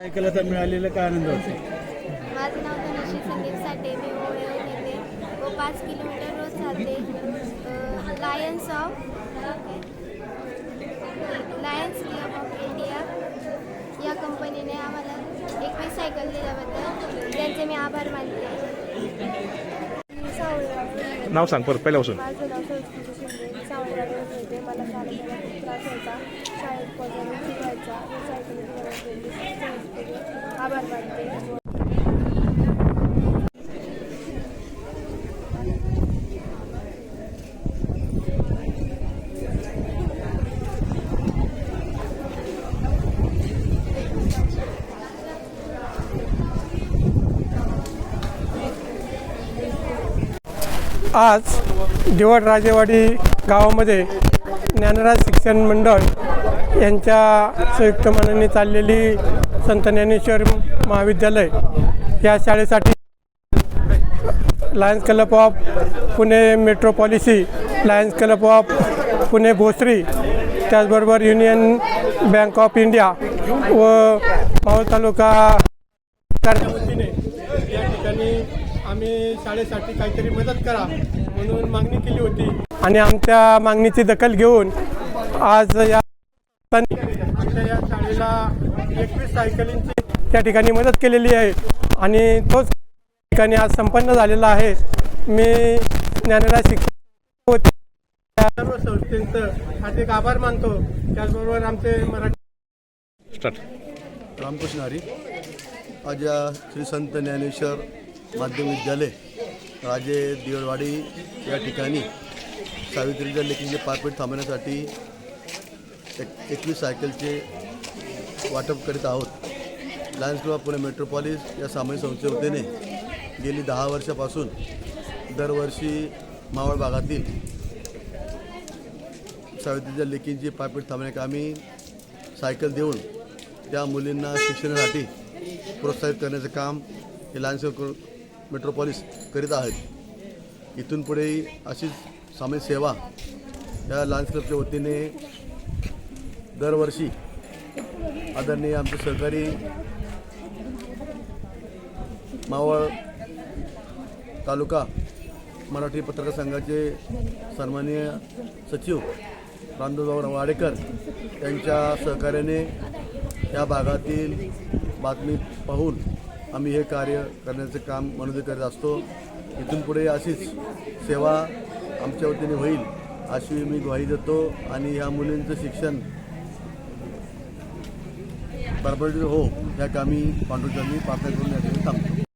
ऐकायला तर मिळालेलं काय आनंद वाटतो माझं नाव धनश्री संदीप साठे मी ओळेहून येते व पाच किलोमीटर रोज चालते. Lions of Lions Club of India या कंपनीने आम्हाला एकवीस सायकल दिल्याबद्दल त्यांचे मी आभार मानते. मी सावळेवाडीहून नाव सांग परत पहिल्यापासून. माझं नाव संस्कृती शिंदे. मी सावळेवाडीहून येते मला शाळेत आभार मानते. आज दिवड राजेवाडी गावामध्ये ज्ञानराज शिक्षण मंडळ यांच्या संयुक्त मनाने चाललेली संत ज्ञानेश्वर महाविद्यालय या शाळेसाठी Lions Club of Pune metropolis Lions Club of Pune Bhosari त्याचबरोबर युनियन बँक ऑफ इंडिया व माहूर तालुका या ठिकाणी आम्ही शाळेसाठी काहीतरी मदत करा. म्हणून मागणी केली होती. आणि आमच्या मागणीची दखल घेऊन आज या आमच्या या शाळेला एकवीस सायकलींची त्या ठिकाणी मदत केलेली आहे. आणि तोच ठिकाणी आज संपन्न झालेला आहे. मी ज्ञानराज शिक्षण सर्व संस्थेचं हार्दिक आभार मानतो. त्याचबरोबर आमचे मराठी रामकृष्ण हरी. आज या श्री संत ज्ञानेश्वर माध्यमिक विद्यालय राजे दिवळवाडी या ठिकाणी सावित्रीच्या लेखींचे पारपीट थांबवण्यासाठी एक एकवीस सायकलचे वाटप करीत आहोत. लायन्स क्लब पुणे मेट्रोपॉलिस या सामाजिक संस्थेच्या वतीने गेली दहा वर्षापासून दरवर्षी मावळ भागातील सावित्रीच्या लेखींची पारपेट थांबवण्या आम्ही सायकल देऊन त्या मुलींना शिक्षणासाठी प्रोत्साहित करण्याचं काम हे लायन्स क्लब मेट्रोपॉलिस करीत आहेत. इथून पुढेही अशीच सामाजिक सेवा या लायन्स क्लबच्या वतीने दरवर्षी आदरणीय आमचे सहकारी मावळ तालुका मराठी पत्रकार संघाचे सन्माननीय सचिव रामदासराव वाडेकर यांच्या सहकार्याने या भागातील बातमी पाहून आम्ही हे कार्य करण्याचं काम मनोदय करत असतो. इथून पुढे अशीच सेवा आमच्या वतीने होईल अशी मी ग्वाही देतो आणि ह्या मुलींचं शिक्षण बरोबर हो या कामी पांडुरचांनी प्रार्थना करून या ठिकाणी थांबतो.